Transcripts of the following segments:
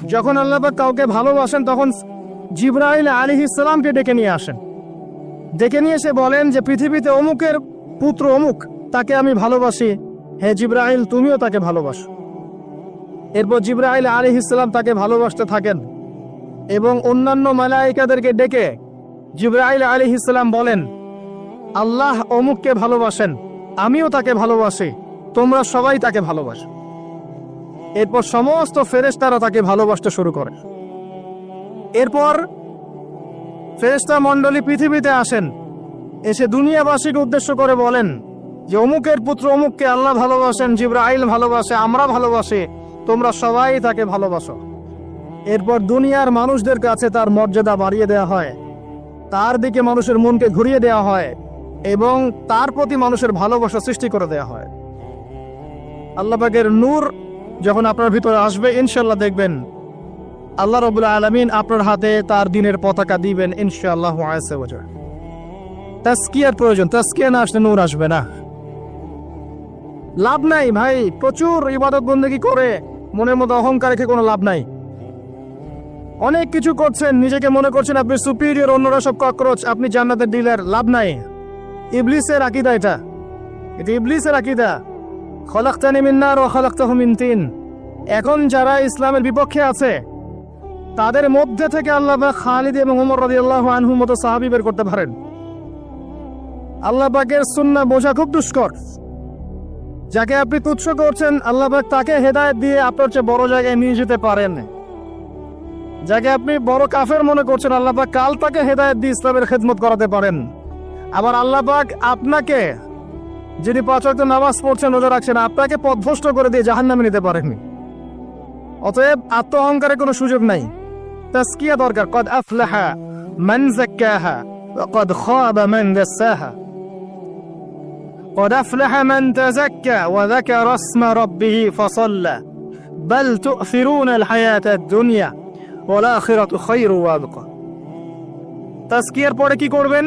যখন আল্লাহবাক কাউকে ভালোবাসেন, তখন জিব্রাইল আলী ইসলামকে ডেকে নিয়ে আসেন। ডেকে নিয়ে এসে বলেন যে, পৃথিবীতে অমুকের পুত্র অমুক, তাকে আমি ভালোবাসি। হে জিব্রাইল, তুমিও তাকে ভালোবাসো। এরপর জিব্রাইল আলী ইসলাম তাকে ভালোবাসতে থাকেন এবং অন্যান্য মালাইকাদেরকে ডেকে জিব্রাইল আলী ইসলাম বলেন, আল্লাহ অমুককে ভালোবাসেন, আমিও তাকে ভালোবাসি, তোমরা সবাই তাকে ভালোবাসো। এরপর সমস্ত ফেরেশতারা তাকে ভালোবাসতে শুরু করে। এরপর ফেরেশতা মণ্ডলী পৃথিবীতে আসেন। এসে দুনিয়াবাসীকে উদ্দেশ্য করে বলেন যে, অমুকের পুত্র অমুককে আল্লাহ ভালোবাসেন, জিব্রাইল ভালোবাসে, আমরা ভালোবাসি, তোমরা সবাই তাকে ভালোবাসো। এরপর দুনিয়ার মানুষদের কাছে তার মর্যাদা বাড়িয়ে দেওয়া হয়। তার দিকে মানুষের মনকে ঘুরিয়ে দেওয়া হয় এবং তার প্রতি মানুষের ভালোবাসা সৃষ্টি করে দেওয়া হয়। আল্লাহ পাকের নূর যখন আপনার ভিতরে আসবে ইনশাল্লাহ দেখবেন আল্লাহ রবুল্লা আলমিন আপনার হাতে তার দিনের পতাকা দিবেন, ইনশাআল্লাহ তাস্কিয়ার প্রয়োজন তাস্কিয়া না আসলে নূর আসবে না। লাভ নাই ভাই, প্রচুর ইবাদত বন্দেগী করে, মনের মধ্যে অহংকার রেখে কোনো লাভ নাই। অনেক কিছু করছেন, নিজেকে মনে করছেন আপনি সুপিরিয়র অন্যরা সব ককরোচ, আপনি জান্নাতের ডিলার লাভ নাই। ইবলিসের আকিদা এটা। এটা ইবলিসের আকিদা। খলাক্তানি মিন্নার ও খলাক্তাহু মিন তিন এখন যারা ইসলামের বিপক্ষে আছে, তাদের মধ্যে থেকে আল্লাহ খালিদ এবং উমর রাদিয়াল্লাহু আনহু মতো সাহাবী বের করতে পারেন। আল্লাহ পাকের সুন্নাহ বোঝা খুব দুষ্কর। যাকে আপনি তুচ্ছ করছেন, আল্লাহ পাক তাকে হেদায়েত দিয়ে আপনার চেয়ে বড় জায়গায় নিয়ে যেতে পারেন। যাকে আপনি বড় কাফের মনে করছেন, আল্লাহ কাল তাকে হেদায়েত দিয়ে ইসলামের খেদমত করাতে পারেন। আবার আল্লাহ পাক আপনাকে যিনি পাঁচ ওয়াক্ত নামাজ পড়ছেন রোজা রাখছেন আপনাকে পথভ্রষ্ট করে দিয়ে জাহান্নামে নিতে পারেননি অতএব আত্ম অহংকারের কোনো সুযোগ নাই তাস্কিয়া দরকার কদ আফলাহা মান যাক্কাহা وقد خاب من دساها قد أفلح من تزكى وذكر اسم ربه فصلى بل تؤثرون الحياة الدنيا والآخرة خير وأبقى তাস্কিয়ার পরে কি করবেন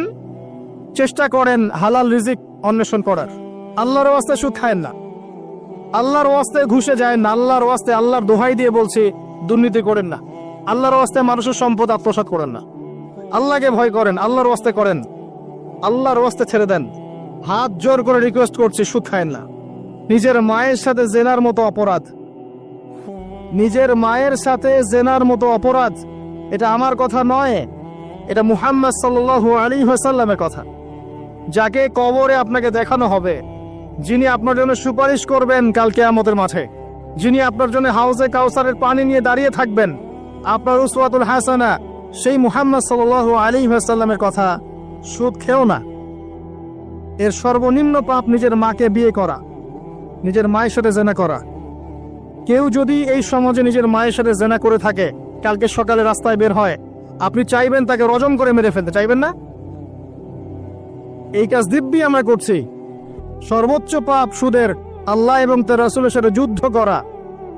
চেষ্টা করেন হালাল রিজিক অন্বেষণ করার। আল্লাহর ওয়াস্তে সুদ খায়েন না। আল্লাহর ওয়াস্তে ঘুষে যায় না, আল্লাহর ওয়াস্তে আল্লাহর দোহাই দিয়ে বলছি, দুর্নীতি করেন না। আল্লাহর ওয়াস্তে মানুষের সম্পদ আত্মসাৎ করেন না। আল্লাহকে ভয় করেন, আল্লাহর ওয়াস্তে করেন। আল্লাহর ওয়াস্তে ছেড়ে দেন। হাত জোর করে রিকোয়েস্ট করছি, সুদ খায়েন না। নিজের মায়ের সাথে জেনার মতো অপরাধ। নিজের মায়ের সাথে জেনার মতো অপরাধ। এটা আমার কথা নয়, এটা মুহাম্মদ সাল্লু আলী হাসাল্লামের কথা। যাকে কবরে আপনাকে দেখানো হবে। যিনি আপনার জন্য সুপারিশ করবেন কাল কেয়ামতের মাঠে। যিনি আপনার জন্য হাউসে কাউসারের পানি নিয়ে দাঁড়িয়ে থাকবেন। আপনার উসওয়াতুল হাসানা, সেই মুহাম্মদ সাল আলী হাসাল্লামের কথা সুদ খেও না। এর সর্বনিম্ন পাপ নিজের মাকে বিয়ে করা, নিজের মায়ের সাথে জেনা করা। কেউ যদি এই সমাজে নিজের মায়ের সাথে জেনা করে থাকে, কালকে সকালে রাস্তায় বের হয়, আপনি চাইবেন তাকে রজম করে মেরে ফেলতে, চাইবেন না? এই কাজ দিব্যি আমরা করছি। সর্বোচ্চ পাপ সুদের আল্লাহ এবং তার রাসুলের সাথে যুদ্ধ করা।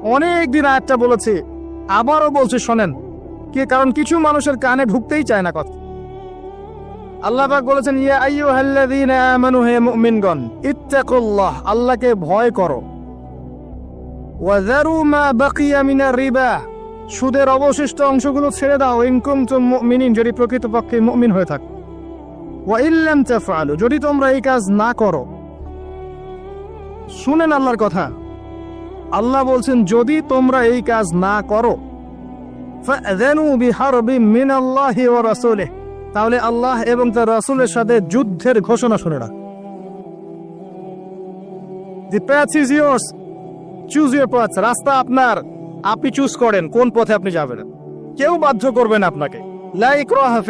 অনেক দিন আয়াতটা বলেছি, আবারও বলছি, শোনেন, কে কারণ কিছু মানুষের কানে ঢুকতেই চায় না কথা। আল্লাহ বলেছেন, ইয়া আইয়ুহাল্লাযীনা আমানু হে মুমিনগণ, ইত্তাকুল্লাহ, আল্লাহকে ভয় করো। ওয়াযারু মা বাকিয়া মিনার রিবা, সুদের অবশিষ্ট অংশগুলো ছেড়ে দাও। ইন কুনতুম মুমিনিন, যদি প্রকৃতপক্ষে মুমিন হয়ে থাকো। যদি তোমরা এই কাজ না করো। শুনেন আল্লাহর কথা। আল্লাহ বলছেন, যদি তোমরা এই কাজ না করো তাহলে আল্লাহ এবং তার রাসূলের সাথে যুদ্ধের ঘোষণা শুনে না ইজ চুজ ইউর রাস্তা আপনার। আপনি চুজ করেন, কোন পথে আপনি যাবেন। কেউ বাধ্য করবেন আপনাকে। লা ইকরাহা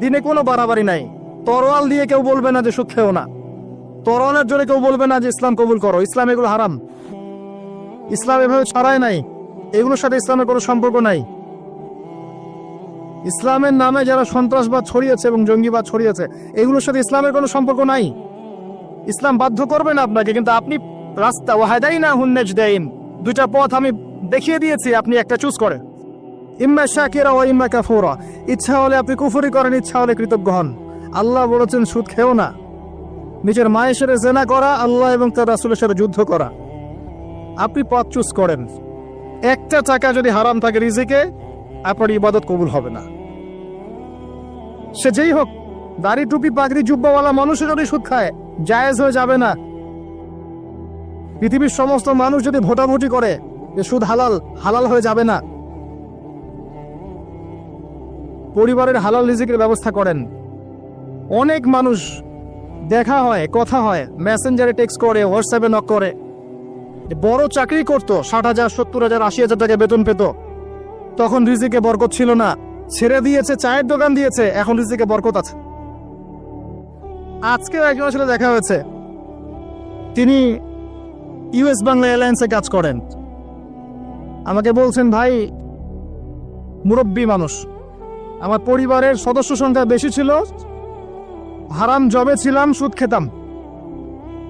দিনে কোনো বাড়াবাড়ি নাই। তরোয়াল দিয়ে কেউ বলবে না যে সুখ খেও না। তরোয়ালের জন্য কেউ বলবে না যে ইসলাম কবুল করো। ইসলাম এগুলো হারাম। ইসলাম এভাবে ছড়ায় নাই। এগুলোর সাথে ইসলামের কোনো সম্পর্ক নাই। ইসলামের নামে যারা সন্ত্রাসবাদ ছড়িয়েছে এবং জঙ্গিবাদ ছড়িয়েছে, এগুলোর সাথে ইসলামের কোনো সম্পর্ক নাই। ইসলাম বাধ্য করবে না আপনাকে, কিন্তু আপনি রাস্তা ওয়াহাদাই না হুন্নেজ দেইন দুইটা পথ আমি দেখিয়ে দিয়েছি, আপনি একটা চুজ করেন ইম্মা শাকিরা ও ইম্মা কাফুরা। ইচ্ছা হলে আপনি কুফুরি করেন, ইচ্ছা হলে কৃতজ্ঞ হন। আল্লাহ বলেছেন, সুদ খেও না। নিজের মায়ের সাথে জেনা করা, আল্লাহ এবং তার রাসুলের সাথে যুদ্ধ করা। আপনি পথ চুজ করেন। একটা টাকা যদি হারাম থাকে রিজিকে, আপনার ইবাদত কবুল হবে না। সে যেই হোক, দাড়ি, টুপি, পাগড়ি, জুব্বাওয়ালা মানুষও যদি সুদ খায়, জায়েজ হয়ে যাবে না। পৃথিবীর সমস্ত মানুষ যদি ভোটাভুটি করে যে সুদ হালাল হালাল হয়ে যাবে না। পরিবারের হালাল রিজিকের ব্যবস্থা করেন। অনেক মানুষ দেখা হয়, কথা হয়, মেসেঞ্জারে টেক্সট করে হোয়াটসঅ্যাপে নক করে। বড় চাকরি করতো, ষাট হাজার, সত্তর হাজার, আশি হাজার টাকা বেতন পেত। তখন রিজিকে বরকত ছিল না। ছেড়ে দিয়েছে, চায়ের দোকান দিয়েছে, এখন রিজিকে বরকত আছে। আজকেও একজনের সাথে দেখা হয়েছে। তিনি ইউএস বাংলা এয়ারলাইন্সে কাজ করেন। আমাকে বলছেন, ভাই, মুরব্বী মানুষ, আমার পরিবারের সদস্য সংখ্যা বেশি ছিল হারাম জবে ছিলাম, সুদ খেতাম।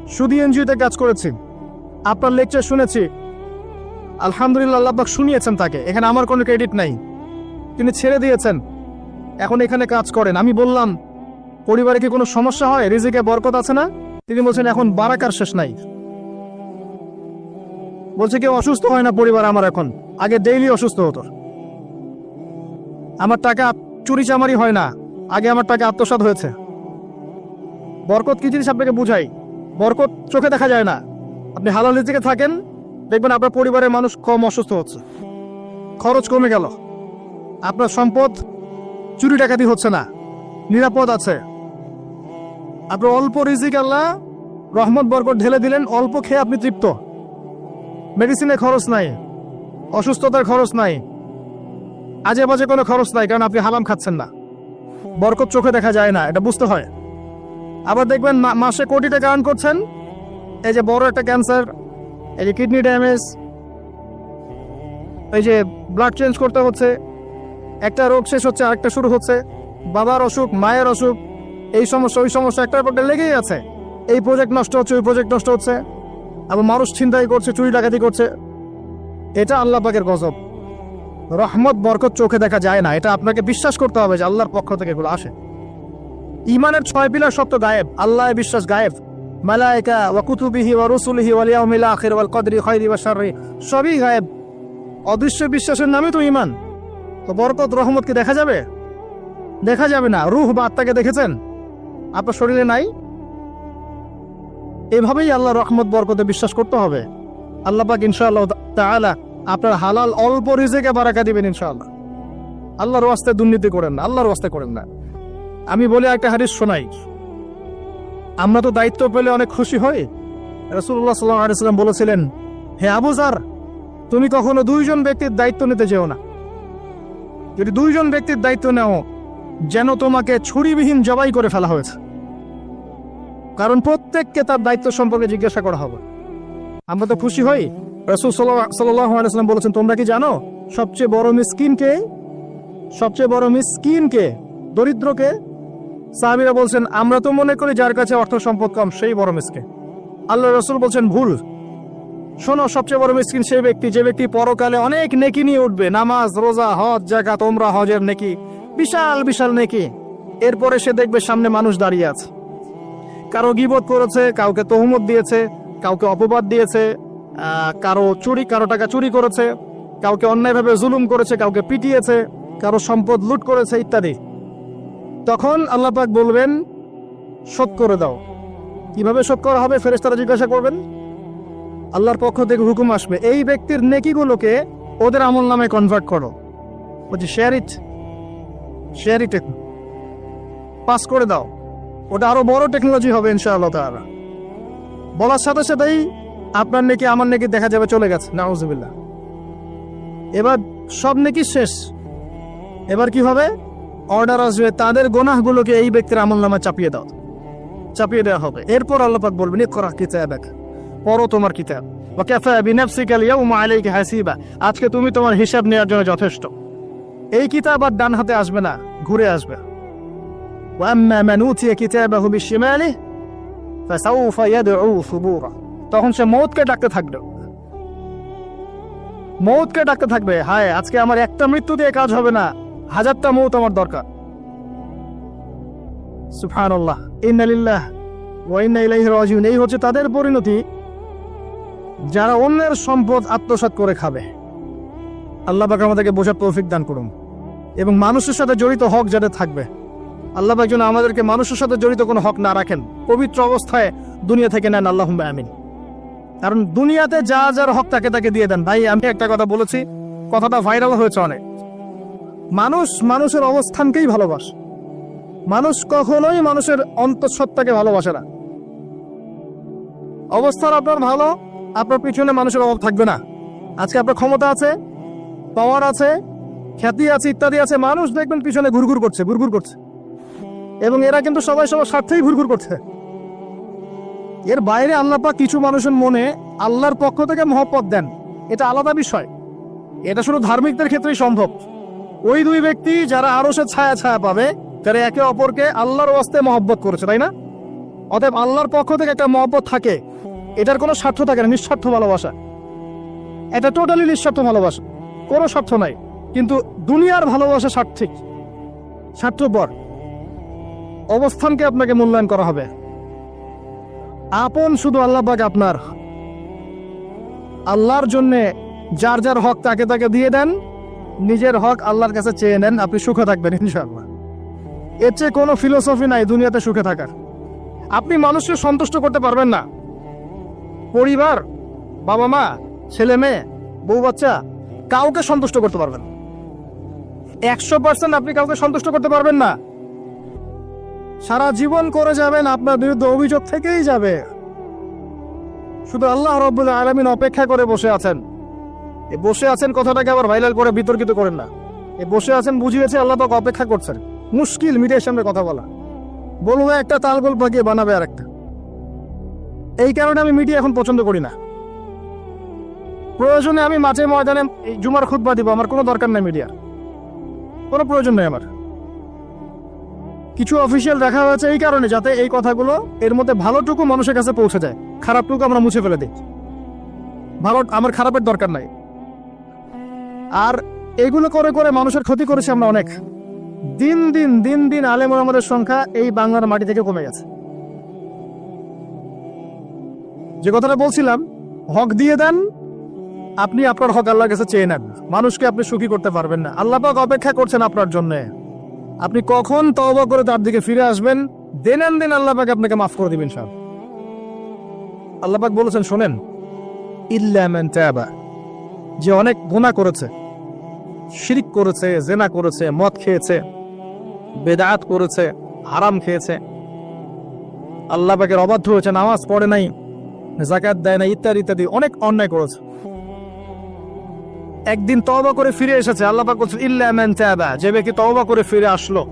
সুদি এনজিওতে কাজ করেছি। আপনার লেকচার শুনেছি। আলহামদুলিল্লাহ আল্লাহ পাক শুনিয়েছেন তাকে। এখানে আমার কোনো ক্রেডিট নাই। তিনি ছেড়ে দিয়েছেন। এখন এখানে কাজ করেন। আমি বললাম, পরিবারে কি কোনো সমস্যা হয়? রিজিকে বরকত আছে না? তিনি বলছেন, এখন বারাকার শেষ নাই। বলছে, কেউ অসুস্থ হয় না পরিবার আমার এখন। আগে ডেইলি অসুস্থ হতো। আমার টাকা চুরি চামারি হয় না। আগে আমার টাকা আত্মসাৎ হয়েছে। বরকত কি জিনিস আপনাকে বুঝাই? বরকত চোখে দেখা যায় না। আপনি হালাল রিজিকে থাকেন, দেখবেন আপনার পরিবারের মানুষ কম অসুস্থ হচ্ছে। খরচ কমে গেল। আপনার সম্পদ চুরি ডাকাতি হচ্ছে না। নিরাপদ আছে। আপনার অল্প রিজিক আল্লাহ রহমত, বরকত ঢেলে দিলেন, অল্প খেয়ে আপনি তৃপ্ত। মেডিসিনের খরচ নাই, অসুস্থতার খরচ নাই আজে বাজে কোনো খরচ নাই, কারণ আপনি হালাম খাচ্ছেন না। বরকত চোখে দেখা যায় না, এটা বুঝতে হয়। আবার দেখবেন মাসে কোটি টাকা আর্ন করছেন। এই যে বড় একটা ক্যান্সার এই যে কিডনি ড্যামেজ এই যে ব্লাড চেঞ্জ করতে হচ্ছে। একটা রোগ শেষ হচ্ছে, আরেকটা শুরু হচ্ছে। বাবার অসুখ, মায়ের অসুখ, এই সমস্যা, ওই সমস্যা একটার পর লেগেই আছে। এই প্রজেক্ট নষ্ট হচ্ছে, ওই প্রজেক্ট নষ্ট হচ্ছে। আবার মানুষ ছিনতাই করছে, চুরি ডাকাতি করছে। এটা আল্লাহ পাকের গজব। রহমত, বরকত চোখে দেখা যায় না। এটা আপনাকে বিশ্বাস করতে হবে যে আল্লাহর পক্ষ থেকে এগুলো আসে। ইমানের ছয় পিলার সত্য গায়েব আল্লাহ বিশ্বাস গায়েব। মালাইকা ওয়া কুতুবিহি ওয়া রুসুলিহি ওয়াল ইয়াউমিল আখির ওয়াল কদরি খায়রি ওয়া শাররি, সবই গায়েব। অদৃশ্য বিশ্বাসের নামে তো ইমান তো বরকত, রহমত কি দেখা যাবে? দেখা যাবে না। রুহ বা আত্মাকে দেখেছেন? আপনার শরীরে নাই? এভাবেই আল্লাহ রহমত, বরকতে বিশ্বাস করতে হবে। আল্লাহ পাক ইনশাআল্লাহ তাআলা আপনার হালাল, অল্প রিজেকে বারাকা দিবেন ইনশাআল্লাহ। আল্লাহর ওয়াস্তে দুর্নীতি করেন না, আল্লাহর ওয়াস্তে করেন না। আমি বলে একটা হাদিস শোনাই। আমরা তো দায়িত্ব পেলে অনেক খুশি হই। রসুল্লাহ সাল্লাহ আলাইসাল্লাম বলেছিলেন, হে আবুজার তুমি কখনো দুইজন ব্যক্তির দায়িত্ব নিতে যেও না। যদি দুইজন ব্যক্তির দায়িত্ব নেও, যেন তোমাকে ছুরিবিহীন জবাই করে ফেলা হয়েছে। কারণ প্রত্যেককে তার দায়িত্ব সম্পর্কে জিজ্ঞাসা করা হবে। আমরা তো খুশি হই। রসুল সাল্লাহ আলাইসাল্লাম বলেছেন, তোমরা কি জানো, সবচেয়ে বড় মিসকিনকে সবচেয়ে বড় মিসকিনকে দরিদ্রকে সাহাবিরা বলছেন, আমরা তো মনে করি যার কাছে অর্থ সম্পদ কম, সেই বড় মিসকে আল্লাহ রসুল বলছেন, ভুল। শোনো, সবচেয়ে বড় মিসকিন সেই ব্যক্তি, যে ব্যক্তি পরকালে অনেক নেকি নিয়ে উঠবে। নামাজ, রোজা, হজ জায়গা তোমরা হজের নেকি, বিশাল বিশাল নেকি। এরপরে সে দেখবে সামনে মানুষ দাঁড়িয়ে আছে। কারও গিবত করেছে, কাউকে তহমত দিয়েছে, কাউকে অপবাদ দিয়েছে কারও চুরি, কারও টাকা চুরি করেছে, কাউকে অন্যায়ভাবে জুলুম করেছে, কাউকে পিটিয়েছে, কারও সম্পদ লুট করেছে, ইত্যাদি। তখন আল্লাহ পাক বলবেন, শোধ করে দাও। কীভাবে শোধ করা হবে ফেরেশতারা জিজ্ঞাসা করবেন? আল্লাহর পক্ষ থেকে হুকুম আসবে, এই ব্যক্তির নেকিগুলোকে ওদের আমল নামে কনভার্ট করো। বলছি share it share it pass করে দাও। ওটা আরও বড় টেকনোলজি হবে ইনশাআল্লাহ তাআলা। বলার সাথে সাথেই আপনার নেকি, আমার নেকি দেখা যাবে, চলে গেছে। নাউজুবিল্লাহ। এবার সব নেকি শেষ। এবার কি হবে? অর্ডার আসবে, তাদের গোনাহগুলোকে এই ব্যক্তির আমল নামা চাপিয়ে দাও। চাপিয়ে দেওয়া হবে। এরপর আল্লাপাক বলবেন করা কিতাব পড়ো তোমার কিতাব। ওয়াকাফা বিনাফসিকা আলিয়াউমা আলাইকা হাসিবা। আজকে তুমি তোমার হিসাব নেওয়ার জন্য যথেষ্ট। এই কিতাব আর ডান হাতে আসবে না, ঘুরে আসবে। ওয়াম্মা মান উতিয়া কিতাবাহু বিশিমালিহি, ফাসাউফা ইয়াদউ সুবুরা। তখন সে মৌতকে ডাকতে থাকবে। মৌতকে ডাকতে থাকবে, হায়, আজকে আমার একটা মৃত্যু দিয়ে কাজ হবে না। হাজারটা মৌত আমার দরকার। সুবহানাল্লাহ। ইন্নালিল্লাহ এই হচ্ছে তাদের পরিণতি। যারা অন্যের সম্পদ আত্মসাৎ করে খাবে। আল্লাহ আমাদেরকে বোঝার তৌফিক দান করুন। এবং মানুষের সাথে জড়িত হক যাদের থাকবে। আল্লাহ পাক যেন আমাদেরকে মানুষের সাথে জড়িত কোনো হক না রাখেন। পবিত্র অবস্থায় দুনিয়া থেকে নেন। আল্লাহ আমিন। কারণ দুনিয়াতে যা যার হক তাকে তাকে দিয়ে দেন। ভাই, আমি একটা কথা বলেছি। কথাটা ভাইরাল হয়েছে অনেক। মানুষ মানুষের অবস্থানকেই ভালোবাসে। মানুষ কখনোই মানুষের অন্তঃসত্ত্বাকে ভালোবাসে না। অবস্থান আপনার ভালো, আপনার পিছনে মানুষের অভাব থাকবে না। আজকে আপনার ক্ষমতা আছে পাওয়ার আছে, খ্যাতি আছে, ইত্যাদি আছে, মানুষ দেখবেন পিছনে ঘুরঘুর করছে ঘুরঘুর করছে। এবং এরা কিন্তু সবাই সবার স্বার্থেই ঘুরঘুর করছে। এর বাইরে আল্লাহ পাক কিছু মানুষের মনে আল্লাহর পক্ষ থেকে মহব্বত দেন। এটা আলাদা বিষয়। এটা শুধু ধার্মিকদের ক্ষেত্রেই সম্ভব। ওই দুই ব্যক্তি যারা আরও সে ছায়া ছায়া পাবে, তারা একে অপরকে আল্লাহর ওয়াস্তে মহব্বত করেছে, তাই না? অতএব আল্লাহর পক্ষ থেকে একটা মহব্বত থাকে, এটার কোনো স্বার্থ থাকে না, নিঃস্বার্থ ভালোবাসা। এটা টোটালি নিঃস্বার্থ ভালোবাসা, কোনো স্বার্থ নাই। কিন্তু দুনিয়ার ভালোবাসা স্বার্থিক স্বার্থপর। অবস্থানকে আপনাকে মূল্যায়ন করা হবে। আপন শুধু আল্লাহ পাক আপনার। আল্লাহর জন্যে যার যার হক তাকে তাকে দিয়ে দেন। নিজের হক আল্লাহর কাছে চেয়ে নেন, আপনি সুখে থাকবেন ইনশাআল্লাহ। এর চেয়ে কোনো ফিলোসফি নাই দুনিয়াতে সুখে থাকার। আপনি মানুষকে সন্তুষ্ট করতে পারবেন না। পরিবার বাবা মা ছেলে মেয়ে বউ বাচ্চা কাউকে সন্তুষ্ট করতে পারবেন একশো পার্সেন্ট আপনি কাউকে সন্তুষ্ট করতে পারবেন না। সারা জীবন করে যাবেন, আপনার বিরুদ্ধে অভিযোগ থেকেই যাবে। শুধু আল্লাহ রব্বুল আলমিন অপেক্ষা করে বসে আছেন। এই বসে আছেন কথাটাকে আবার ভাইরাল করে বিতর্কিত করেন না। এ বসে আছেন বুঝিয়েছে আল্লাহ পাক অপেক্ষা করছেন। মুশকিল মিডিয়ার সামনে কথা বলা। বলব একটা তালগোল পাকিয়ে বানাবে আর একটা এই কারণে আমি মিডিয়া এখন পছন্দ করি না। প্রয়োজনে আমি মাঝে ময়দানে এই জুমার খুতবা দিব, আমার কোনো দরকার নাই মিডিয়া কোনো প্রয়োজন নেই আমার। কিছু অফিসিয়াল রাখা হয়েছে এই কারণে, যাতে এই কথাগুলো এর মধ্যে ভালোটুকু মানুষের কাছে পৌঁছে যায়। খারাপটুকু আমরা মুছে ফেলে দিই। ভালো, আমার খারাপের দরকার নাই। আর এগুলো করে করে মানুষের ক্ষতি করেছি আমরা অনেক। দিন দিন দিন দিন আলেম আমাদের সংখ্যা এই বাংলার মাটি থেকে কমে গেছে। যে কথাটা বলছিলাম, হক দিয়ে দেন, আপনি আপনার হক আল্লাহর কাছে চেয়ে নেন। মানুষকে আপনি সুখী করতে পারবেন না। আল্লাহ পাক অপেক্ষা করছেন আপনার জন্য। আপনি কখন তওবা করে তার দিকে ফিরে আসবেন, দেন দিন আল্লাহ পাক আপনাকে মাফ করে দিবেন সব আল্লাহ পাক বলেছেন, শোনেন, ইল্লা মান তাবা। যে অনেক গুনাহ করেছে, শিরিক করেছে, জেনা করেছে, মদ খেয়েছে, বেদাত করেছে, হারাম খেয়েছে। আল্লাহ পাকের অবাধ্য হয়েছে, নামাজ পড়ে নাই জাকাত দেয় না ইত্যাদি ইত্যাদি, অনেক অন্যায় করেছে। একদিন তওবা করে ফিরে এসেছে, আল্লাহ পাক বলছেন, ইল্লা তাবা যে ব্যক্তি তওবা করে ফিরে আসলো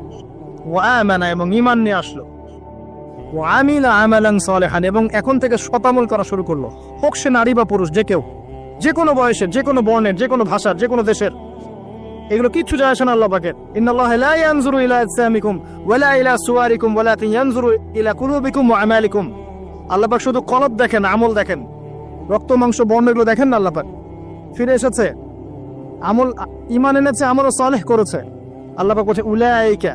ও আমানা, এবং ঈমান নিয়ে আসলো ও আমিলা আমালান সালেহান, এবং এখন থেকে শতামল করা শুরু করল। হোক সে নারী বা পুরুষ, যে কেউ। যে কোনো বয়সের যে কোনো বর্ণের যে কোনো ভাষার যে কোনো দেশের। এগুলো কিচ্ছু যায় আসে না আল্লাহ পাকের। ইন্নাল্লাহ লা ইয়ানজুরু ইলা আজসামিকুম ওয়ালা ইলা সুওয়ারিকুম ওয়ালাকিন কুলুবিকুম ওয়া আমালিকুম। আল্লাহ শুধু কলব দেখেন, আমল দেখেন। রক্ত, মাংস, বর্ণ এগুলো দেখেন না আল্লাহ ফিরে এসেছে। আমল ইমান এনেছে আমল সালেহ করেছে। আল্লাহ পাক বলছে, উলাইকা,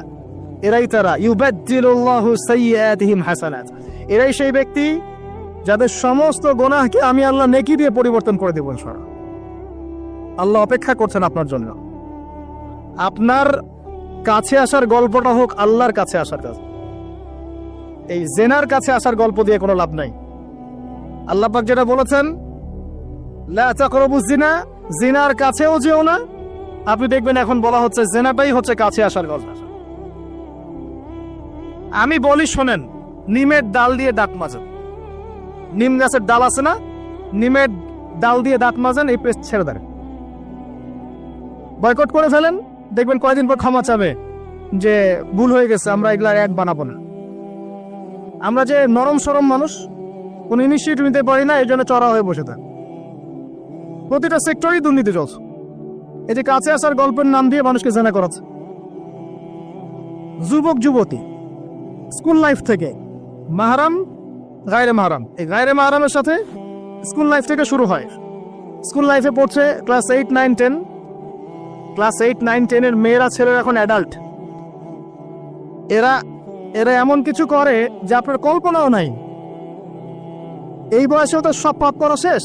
এরাই তারা। ইউবাদদিলুল্লাহু সাইয়্যাতিহিম হাসানাত। এরাই সেই ব্যক্তি যাদের সমস্ত গোনাহকে আমি আল্লাহ নেকি দিয়ে পরিবর্তন করে দেব ইনশাআল্লাহ। আল্লাহ অপেক্ষা করছেন আপনার জন্য। আপনার কাছে আসার গল্পটা হোক আল্লাহর কাছে আসার কাজ এই জেনার কাছে আসার গল্প দিয়ে কোনো লাভ নাই। আল্লাহ পাক যেটা বলেছেন জিনা জিনার কাছেও যেও না। আপনি দেখবেন এখন বলা হচ্ছে জেনাটাই হচ্ছে কাছে আসার গল্প। আমি বলি শোনেন, নিমের ডাল দিয়ে ডাক মাজেন। নিম গাছের ডাল আছে না? নিমের ডাল দিয়ে দাঁত মাজেন, এই পেস্ট ছেড়ে দেন। বয়কট করে ফেলেন, দেখবেন কয়দিন পর ক্ষমা চাবে যে ভুল হয়ে গেছে, আমরা এগুলা এক বানাবো না। আমরা যে নরম সরম মানুষ, কোনো ইনিশিয়েটিভ নিতে পারি না এই জন্য চড়া হয়ে বসে থাক। প্রতিটা সেক্টরেই দুর্নীতি চলছে। এই যে কাছে আসার গল্পের নাম দিয়ে মানুষকে জেনা করাচ্ছে। যুবক যুবতী স্কুল লাইফ থেকে মাহারাম গায়রে মাহারাম। এই গায়রে মাহারামের সাথে স্কুল লাইফ থেকে শুরু হয়। স্কুল লাইফে পড়ছে class eight, nine, ten. Class eight, nine টেনের মেয়েরা, ছেলেরা এখন অ্যাডাল্ট। এরা এরা এমন কিছু করে যে আপনার কল্পনাও নাই। এই বয়সেও তো সব পাপ করা শেষ।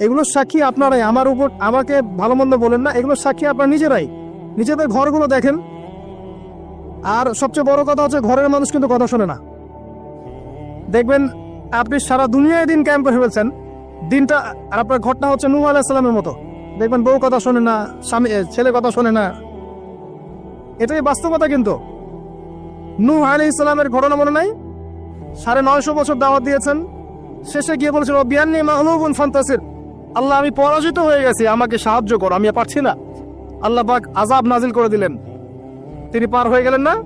এগুলোর সাক্ষী আপনারাই। আমার উপর, আমাকে ভালো মন্দ বলেন না। এগুলোর সাক্ষী আপনার নিজেরাই। নিজেদের ঘরগুলো দেখেন। আর সবচেয়ে বড় কথা হচ্ছে ঘরের মানুষ কিন্তু কথা শোনে না। দেখবেন, আপনি সারা দুনিয়ায় দিন ক্যাম্প করে ফেলছেন দিনটা আর আপনার ঘটনা হচ্ছে নূহ আলাইসালামের মতো। দেখবেন, বউ কথা শোনে না, স্বামী ছেলে কথা শোনে না। এটাই বাস্তবতা কিন্তু। নূহ আলি ইসলামের ঘটনা মনে নাই? সাড়ে নয়শো বছর দাওয়াত দিয়েছেন। শেষে গিয়ে বলেছিল, বিয়ান্নি মাহলুবুন ফান্তাসির। আল্লাহ, আমি পরাজিত হয়ে গেছি। আমাকে সাহায্য করো, আমি পারছি না। আল্লাহ পাক আজাব নাজিল করে দিলেন। তিনি পার হয়ে গেলেন না?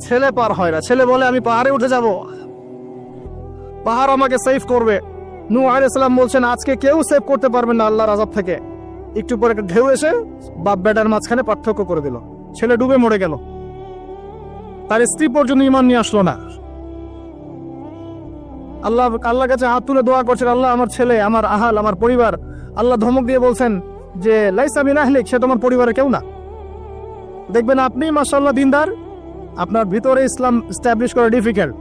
ছেলে পার হয় না। ছেলে বলে, আমি পাহাড়ে উঠে যাব। পাহাড় আমাকে সেফ করবে। নূ আলাইসাল্লাম বলছেন, আজকে কেউ সেভ করতে পারবে না আল্লাহর আজাব থেকে। একটু পরে একটা ঢেউ এসে বাপ বেটার মাঝখানে পার্থক্য করে দিল। ছেলে ডুবে মরে গেল। তার স্ত্রী পর্যন্ত ইমান নিয়ে আসলো না। আল্লাহ আল্লাহ কাছে হাত তুলে দোয়া করছেন, আল্লাহ, আমার ছেলে, আমার আহাল, আমার পরিবার। আল্লাহ ধমক দিয়ে বলছেন যে, লাইসা বিন আহলিক, সে তোমার পরিবারে কেউ না। দেখবেন আপনি মাসাল্লাহ দিনদার। আপনার ভিতরে ইসলাম স্ট্যাবলিশ করা ডিফিকাল্ট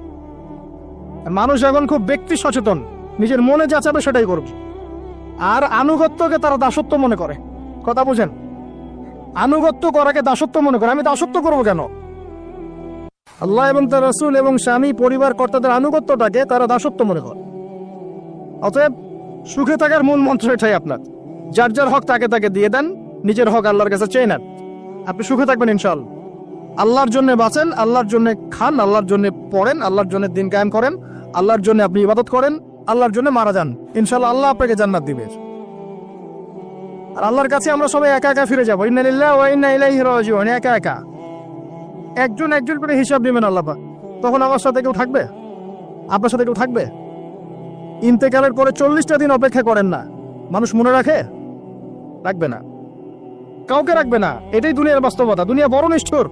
মানুষ এখন খুব ব্যক্তি সচেতন। নিজের মনে যা চাবে সেটাই করবে আর আনুগত্যকে তারা দাসত্ব মনে করে। কথা বুঝেন? আনুগত্য করাকে দাসত্ব মনে করে। আমি দাসত্ব করব কেন? আল্লাহ এবং তার রসুল এবং স্বামী, পরিবার, কর্তাদের আনুগত্যটাকে তারা দাসত্ব মনে করে। অতএব সুখে থাকার মূল মন্ত্র এটাই আপনার। যার যার হক তাকে তাকে দিয়ে দেন। নিজের হক আল্লাহর কাছে চেয়ে নেন। আপনি সুখে থাকবেন ইনশাল। আল্লাহর জন্য বাঁচেন, আল্লাহর জন্য খান, আল্লাহর জন্য পড়েন, আল্লাহর জন্য দিন কায়েম করেন, আল্লাহর জন্য আপনি ইবাদত করেন, আল্লাহর জন্য মারা যান। ইনশাল্লাহ আল্লাহ আপনাকে জান্নাত দিবে। আর আল্লাহর কাছে আমরা সবাই একা একা ফিরে যাব। ইন্না লিল্লাহ ওয়া ইন্না ইলাইহি রাজিউন, একা একা। একজন একজন করে হিসাব নেবেন আল্লাহ তখন আমার সাথে কেউ থাকবে? আপনার সাথে কেউ থাকবে? ইন্তেকালের পরে চল্লিশটা দিন অপেক্ষা করেন না। মানুষ মনে রাখে? রাখবে না। কাউকে রাখবে না। এটাই দুনিয়ার বাস্তবতা। দুনিয়া বড় নিষ্ঠুর।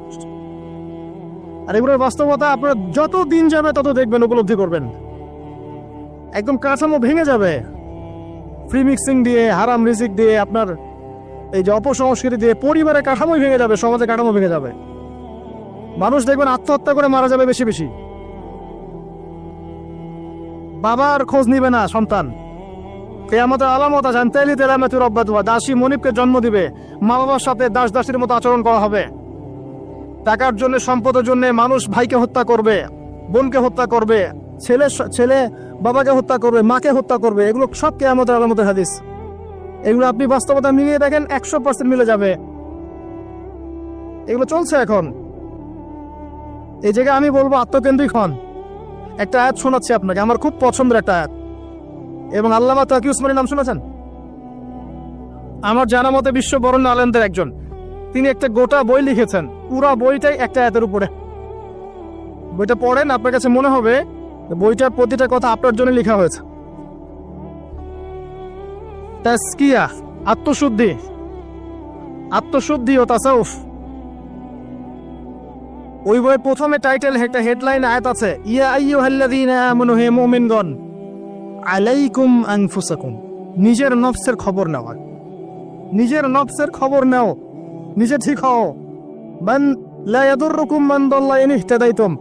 আর এগুলোর বাস্তবতা আপনার যত দিন যাবে তত দেখবেন, উপলব্ধি করবেন। একদম কাঠামো ভেঙে যাবে। ফ্রি মিক্সিং দিয়ে, হারাম রিজিক দিয়ে আপনার এই যে অপসংস্কৃতি দিয়ে পরিবারের কাঠামোই ভেঙে যাবে সমাজে কাঠামো ভেঙে যাবে। মানুষ দেখবেন আত্মহত্যা করে মারা যাবে বেশি বেশি। বাবার খোঁজ নিবে না সন্তান। কেয়ামতের আলামত আছেন, তেলি তেলামেতুর অব্যাতুয়া দাসী মনিবকে জন্ম দিবে। মা বাবার সাথে দাস দাসীর মতো আচরণ করা হবে। টাকার জন্য, সম্পদের জন্য মানুষ ভাইকে হত্যা করবে, বোনকে হত্যা করবে, ছেলে ছেলে বাবাকে হত্যা করবে, মাকে হত্যা করবে। এগুলো সব কেয়ামতের আলামতের হাদিস। এগুলো আপনি বাস্তবতা মিলিয়ে দেখেন, একশো পার্সেন্ট মিলে যাবে। এগুলো চলছে এখন। এই জায়গায় আমি বলব, আত্মকেন্দ্রিক হন। একটা আয়াত শোনাচ্ছি আপনাকে, আমার খুব পছন্দের একটা আয়াত। এবং আল্লামা তাকি উসমানের নাম শুনেছেন? আমার জানা মতে বিশ্ব বরণ্য আলেমদের একজন। তিনি একটা গোটা বই লিখেছেন। পুরা বইটাই একটা আয়াতের উপরে। বইটা পড়েন, আপনার কাছে মনে হবে বইটার প্রতিটা কথা আপনার জন্য লেখা হয়েছে। তাস্কিয়া আত্মশুদ্ধি। আত্মশুদ্ধি ও তাসাউফ। ওই বইয়ের প্রথমে টাইটেল, একটা হেডলাইন, আয়াত আছে, ইয়া আইয়ুহাল্লাযীনা আমানু, হে মুমিনগণ আলাইকুম আনফুসাকুম। নিজের নফসের খবর নেওয়া নিজের নফসের খবর নাও। নিজে ঠিক হও। মান লা ইয়াদুররুকুম মান দাল্লা ইন ইহতাদাইতুম।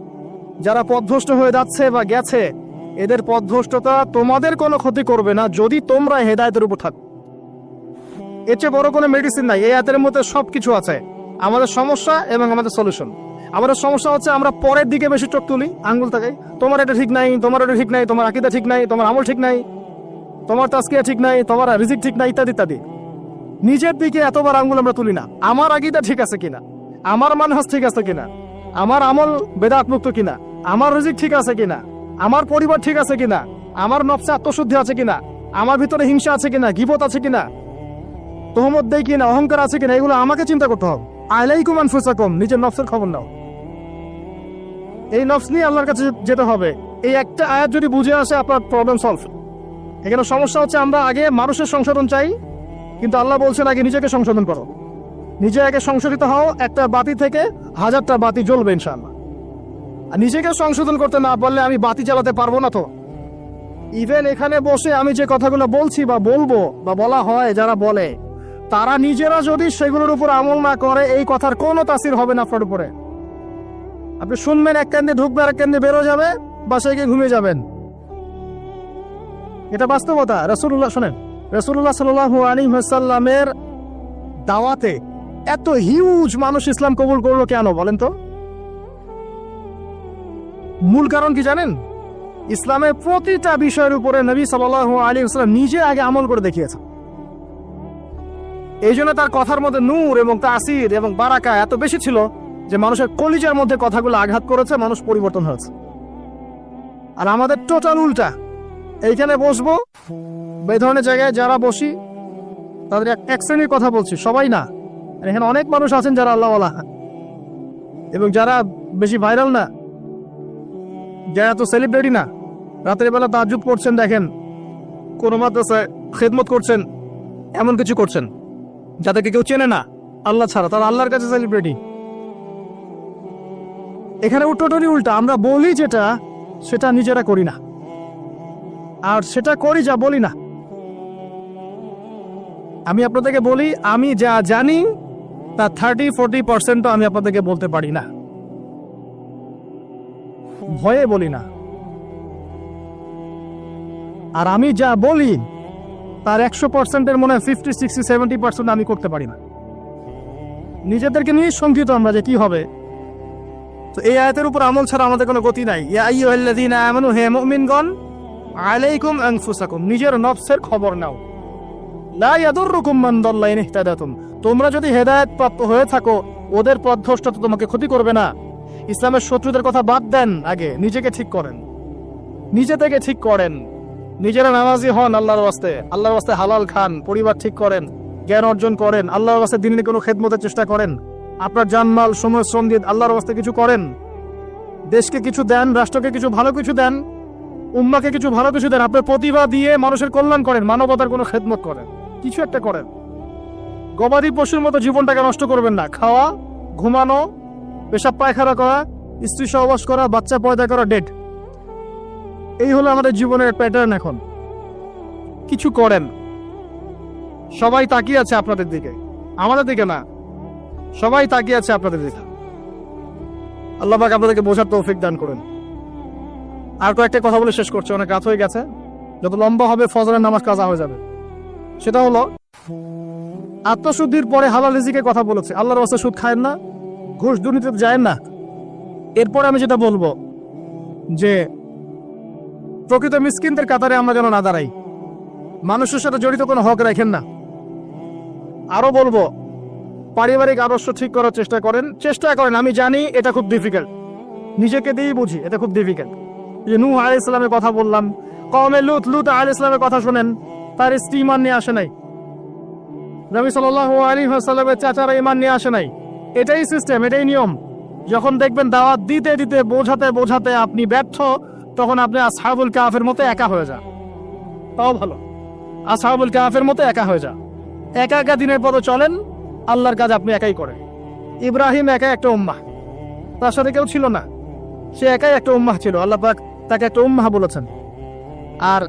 যারা পথভ্রষ্ট হয়ে যাচ্ছে বা গেছে, এদের পথভ্রষ্টতা তোমাদের কোনো ক্ষতি করবে না যদি তোমরা হেদায়েতের উপর থাকো। এর চেয়ে বড় কোনো মেডিসিন নাই। এই আয়াতের মধ্যে সব কিছু আছে। আমাদের সমস্যা এবং আমাদের সলিউশন আমাদের সমস্যা হচ্ছে আমরা পরের দিকে বেশি চোখ তুলি, আঙ্গুল তাকাই। তোমার এটা ঠিক নাই, তোমার এটা ঠিক নাই, তোমার আকিদা ঠিক নাই, তোমার আমল ঠিক নাই, তোমার তাস্কিয়া ঠিক নাই, তোমার রিজিক ঠিক নাই, ইত্যাদি ইত্যাদি। নিজের দিকে এতবার আঙ্গুল আমরা তুলি না। আমার আকিদা ঠিক আছে কিনা? আমার মানহাজ ঠিক আছে কিনা? আমার আমল বেদাত মুক্ত কিনা? আমার রিজিক ঠিক আছে কিনা? আমার পরিবার ঠিক আছে কিনা? আমার নবসে আত্মশুদ্ধি আছে কিনা? আমার ভিতরে হিংসা আছে কিনা? গিবত আছে কিনা? তোহমত দেয় কিনা? অহংকার আছে কিনা? এগুলো আমাকে চিন্তা করতে হবে। আলাইকুম আনফুসাকুম, নিজের নফসের খবর নাও। এই নফস নিয়ে আল্লাহর কাছে যেতে হবে। এই একটা আয়াত যদি বুঝে আসে, আপনার প্রবলেম সলভ এখানে সমস্যা হচ্ছে, আমরা আগে মানুষের সংশোধন চাই, কিন্তু আল্লাহ বলছেন, আগে নিজেকে সংশোধন করো। নিজে আগে সংশোধিত হও, একটা বাতি থেকে হাজারটা বাতি জ্বলবে ইনশাআল্লাহ। আর নিজেকে সংশোধন করতে না পারলে আমি বাতি চালাতে পারব না তো। ইভেন এখানে বসে আমি যে কথাগুলো বলছি বা বলব বা বলা হয়, যারা বলে, তারা নিজেরা যদি সেগুলোর উপর আমল না করে, এই কথার কোনো তাসির হবে না আপনার উপরে। আপনি শুনবেন, এক কেন্দ্রে ঢুকবে আর এক কেন্দ্রে বেরো যাবে বাসায় গিয়ে ঘুমিয়ে যাবেন। এটা বাস্তবতা। রসুল্লাহ শোনেন। রসুল্লাহ সাল আলী হাসাল্লামের দাওয়াতে এত হিউজ মানুষ ইসলাম কবুল করল কেন, বলেন তো? মূল কারণ কি জানেন? ইসলামের প্রতিটা বিষয়ের উপরে নবী সাল আলী ইসলাম নিজে আগে আমল করে দেখিয়েছেন। এই জন্য তার কথার মধ্যে নূর এবং তাসির এবং বারাকা এত বেশি ছিল যে মানুষের কলিজার মধ্যে কথাগুলো আঘাত করেছে, মানুষ পরিবর্তন হয়েছে। আর আমাদের টোটাল উল্টা। এইখানে বসবো, এই ধরনের জায়গায় যারা বসি, তাদের এক- শ্রেণির কথা বলছি, সবাই না। এখানে অনেক মানুষ আছেন যারা আল্লাহওয়ালা। এবং যারা বেশি ভাইরাল না, যারা তো সেলিব্রিটি না, রাতের বেলা তাজুদ করছেন দেখেন, কোনো মাদ্রাসায় খেদমত করছেন, এমন কিছু করছেন, যাদেরকে কেউ চেনে না, আল্লাহ ছাড়া, তারা আল্লাহর কাছে সেলিব্রিটি এখানে টোটালি উল্টা, আমরা বলি যেটা, সেটা নিজেরা করি না। আর সেটা করি যা বলি না। আমি আপনাদেরকে বলি, আমি যা জানি, তা থার্টি, ফোরটি পার্সেন্টও আমি আপনাদেরকে বলতে পারি না। ভয়ে বলি না। আর আমি যা বলি, তার একশো পার্সেন্টের মনে হয় ফিফটি, সিক্সটি, সেভেন্টি পার্সেন্ট আমি করতে পারি না। নিজেদেরকে নিয়ে শঙ্কিত আমরা যে কি হবে। তো এই আয়াতের উপর আমল ছাড়া আমাদের কোনো গতি নাই। আলাইকুম আনফুসাকুম, নিজের নফসের খবর নাও। লা ইয়াদুররুকুম মান দাল্লা ইহতাদাতুম, তোমরা যদি হেদায়েত প্রাপ্ত হয়ে থাকো, ওদের পথভ্রষ্ট তো তোমাকে ক্ষতি করবে না। ইসলামের শত্রুদের কথা বাদ দেন আগে, নিজেকে ঠিক করেন। নিজে থেকে ঠিক করেন। নিজেরা নামাজি হন আল্লাহর ওয়াস্তে। আল্লাহর ওয়াস্তে হালাল খান, পরিবার ঠিক করেন, জ্ঞান অর্জন করেন, আল্লাহর ওয়াস্তে দিনের কোনো খেদমতের চেষ্টা করেন। আপনার জানমাল, সময়, শ্রম দিয়ে আল্লাহর অবস্থা কিছু করেন? দেশকে কিছু দেন, রাষ্ট্রকে কিছু ভালো কিছু দেন, উম্মাকে কিছু ভালো কিছু দেন, আপনার প্রতিভা দিয়ে মানুষের কল্যাণ করেন, মানবতার কোনো খেদমত করেন, কিছু একটা করেন। গবাদি পশুর মতো জীবনটাকে নষ্ট করবেন না। খাওয়া, ঘুমানো, পেশাব পায়খানা করা, স্ত্রী সহবাস করা, বাচ্চা পয়দা করা ডেট এই হলো আমাদের জীবনের প্যাটার্ন এখন। কিছু করেন। সবাই তাকিয়ে আছে আপনাদের দিকে। আমাদের দিকে না। সবাই তাকিয়ে আছে আপনাদের দিকে। আল্লাহ পাক আপনাদেরকে বোঝার তৌফিক দান করেন। আর কয়েকটা কথা বলে শেষ করছে, অনেক রাত হয়ে গেছে। যত লম্বা হবে ফজরের নামাজ কাজা হয়ে যাবে। সেটা হলো, আত্মশুদ্ধির পরে হালাল রিজিকের কথা বলেছে। আল্লাহর বাসা সুদ খায়েন না, ঘুষ দুর্নীতিতে যায় না। এরপরে আমি যেটা বলব, যে প্রকৃত মিসকিনদের কাতারে আমরা যেন না দাঁড়াই। মানুষের সাথে জড়িত কোনো হক রাখেন না। আরও বলব পারিবারিক আদর্শ ঠিক করার চেষ্টা করেন। চেষ্টা করেন, আমি জানি এটা খুব ডিফিকাল্ট নিজেকে দিয়েই বুঝি, এটা খুব ডিফিকাল্ট যে নূহ আলাই ইসলামের কথা বললাম কমে লুত লুত আলাই ইসলামের কথা শোনেন, তার স্ত্রী ইমান নিয়ে আসে নাই। নবী সাল আলী সাল্লামের চাচারা ইমান নিয়ে আসে নাই। এটাই সিস্টেম এটাই নিয়ম। যখন দেখবেন দাওয়াত দিতে দিতে, বোঝাতে বোঝাতে আপনি ব্যর্থ, তখন আপনি আসহাবুল কাফের মতো একা হয়ে যান। তাও ভালো। আসহাবুল কাফের মতো একা হয়ে যান। একা একা দিনের পথে চলেন আল্লাহর কাজ আপনি একাই করেন। ইব্রাহিম একা একটা উম্মাহ। তার সাথে কেউ ছিল না। সে একাই একটা উম্মাহ ছিল। আল্লাহ পাক তাকে একটা উম্মাহ বলেছেন। আর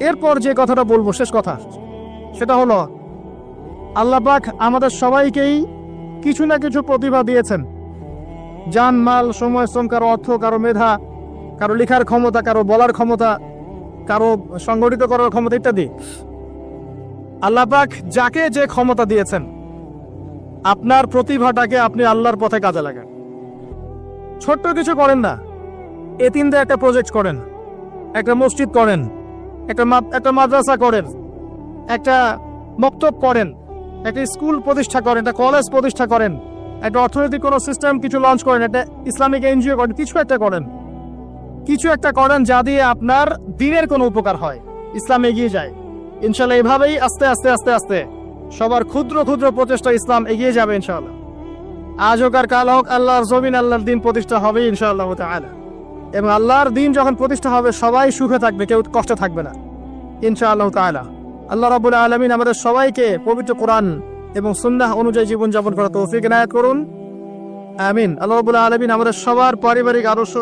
এরপর যে কথাটা বলব, শেষ কথা, সেটা হলো, আল্লাহ পাক আমাদের সবাইকেই কিছু না কিছু প্রতিভা দিয়েছেন। জান মাল, সময়, শ্রম, কারও অর্থ, কারও মেধা, কারও লেখার ক্ষমতা, কারও বলার ক্ষমতা, কারও সংগঠিত করার ক্ষমতা ইত্যাদি। আল্লাহ পাক যাকে যে ক্ষমতা দিয়েছেন আপনার প্রতিভাটাকে আপনি আল্লাহর পথে কাজে লাগান। ছোট্ট কিছু করেন না। এ এতিমদের একটা প্রজেক্ট করেন। একটা মসজিদ করেন। একটা একটা মাদ্রাসা করেন। একটা মক্তব করেন। একটা স্কুল প্রতিষ্ঠা করেন। একটা কলেজ প্রতিষ্ঠা করেন। একটা অর্থনৈতিক কোনো সিস্টেম কিছু লঞ্চ করেন। একটা ইসলামিক এনজিও করেন। কিছু একটা করেন। কিছু একটা করেন যা দিয়ে আপনার দিনের কোনো উপকার হয়। ইসলাম এগিয়ে যায়। ইনশাল্লাহ এভাবেই আস্তে আস্তে আস্তে আস্তে সবার ক্ষুদ্র ক্ষুদ্র প্রচেষ্টা ইসলাম এগিয়ে যাবে, ইনশাআল্লাহ। আজ হোক আর কাল হোক, আল্লাহর জমিন, আল্লাহর দিন প্রতিষ্ঠা হবে, ইনশাআল্লাহ তাআলা। এবং আল্লাহর দিন যখন প্রতিষ্ঠা হবে, সবাই সুখে থাকবে, কেউ কষ্টে থাকবে না, ইনশাআল্লাহ তাআলা। আল্লাহ রাব্বুল আলামিন আমাদের সবাইকে পবিত্র কোরআন এবং সুন্নাহ অনুযায়ী জীবনযাপন করা তৌফিক এনায়েত করুন। আমিন। আল্লাহ রাব্বুল আলামিন আমাদের সবার পারিবারিক আদর্শ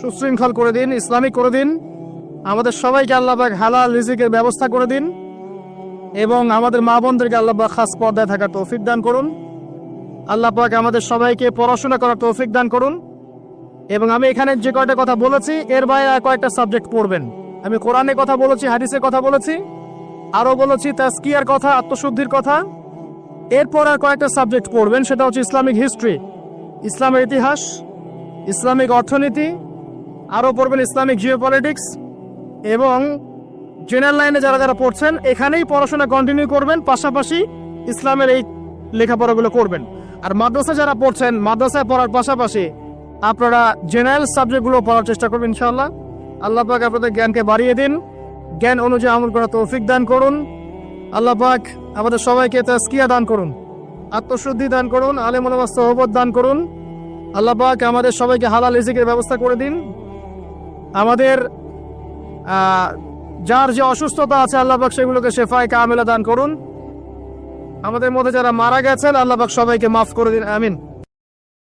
সুশৃঙ্খল করে দিন, ইসলামিক করে দিন। আমাদের সবাইকে আল্লাহ হালাল রিজিকের ব্যবস্থা করে দিন। এবং আমাদের মা বোনদেরকে আল্লাহ খাস পর্দায় থাকার তৌফিক দান করুন। আল্লাহ পাক আমাদের সবাইকে পড়াশোনা করার তৌফিক দান করুন। এবং আমি এখানে যে কয়টা কথা বলেছি, এর বাইরে আর কয়েকটা সাবজেক্ট পড়বেন। আমি কোরআনে কথা বলেছি, হাদিসে কথা বলেছি আরও বলেছি তাস্কিয়ার কথা, আত্মশুদ্ধির কথা। এরপর আর কয়েকটা সাবজেক্ট পড়বেন, সেটা হচ্ছে ইসলামিক হিস্ট্রি, ইসলামের ইতিহাস, ইসলামিক অর্থনীতি, আরও পড়বেন ইসলামিক জিওপলিটিক্স, এবং জেনারেল লাইনে যারা যারা পড়ছেন, এখানেই পড়াশোনা কন্টিনিউ করবেন, পাশাপাশি ইসলামের এই লেখাপড়াগুলো করবেন। আর মাদ্রাসা যারা পড়ছেন, মাদ্রাসায় পড়ার পাশাপাশি আপনারা জেনারেল সাবজেক্টগুলো পড়ার চেষ্টা করবেন ইনশাআল্লাহ। আল্লাহ পাক আপনাদের জ্ঞানকে বাড়িয়ে দিন। জ্ঞান অনুযায়ী আমল করা তৌফিক দান করুন। আল্লাহ পাক আমাদের সবাইকে তাস্কিয়া দান করুন। আত্মশুদ্ধি দান করুন আলেম ওলামা সহবত দান করুন। আল্লাহ পাক আমাদের সবাইকে হালাল রিজিকের ব্যবস্থা করে দিন। আমাদের যার যে অসুস্থতা আছে আল্লাহবাক সেগুলোকে শেফায় কামেলা দান করুন। আমাদের মধ্যে যারা মারা গেছেন আল্লাহবাক সবাইকে মাফ করে দিন, আমিন।